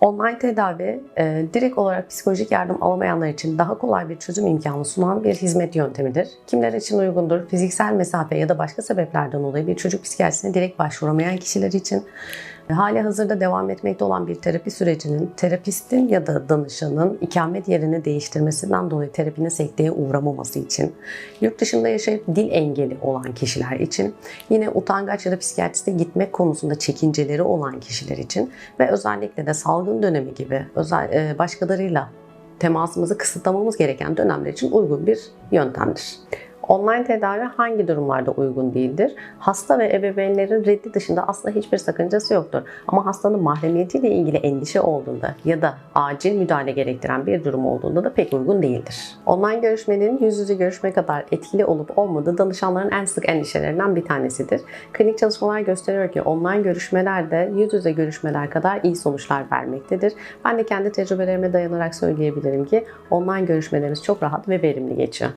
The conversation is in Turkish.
Online tedavi e, direkt olarak psikolojik yardım alamayanlar için daha kolay bir çözüm imkanı sunan bir hizmet yöntemidir. Kimler için uygundur? Fiziksel mesafe ya da başka sebeplerden dolayı bir çocuk psikiyatrisine direkt başvuramayan kişiler için hali hazırda devam etmekte olan bir terapi sürecinin terapistin ya da danışanın ikamet yerini değiştirmesinden dolayı terapinin sekteye uğramaması için, yurt dışında yaşayıp dil engeli olan kişiler için, yine utangaç ya da psikiyatriste gitmek konusunda çekinceleri olan kişiler için ve özellikle de salgın dönemi gibi özel e, başkalarıyla temasımızı kısıtlamamız gereken dönemler için uygun bir yöntemdir. Online tedavi hangi durumlarda uygun değildir? Hasta ve ebeveynlerin reddi dışında aslında hiçbir sakıncası yoktur. Ama hastanın mahremiyetiyle ilgili endişe olduğunda ya da acil müdahale gerektiren bir durum olduğunda da pek uygun değildir. Online görüşmelerin yüz yüze görüşme kadar etkili olup olmadığı danışanların en sık endişelerinden bir tanesidir. Klinik çalışmalar gösteriyor ki online görüşmeler de yüz yüze görüşmeler kadar iyi sonuçlar vermektedir. Ben de kendi tecrübelerime dayanarak söyleyebilirim ki online görüşmelerimiz çok rahat ve verimli geçiyor.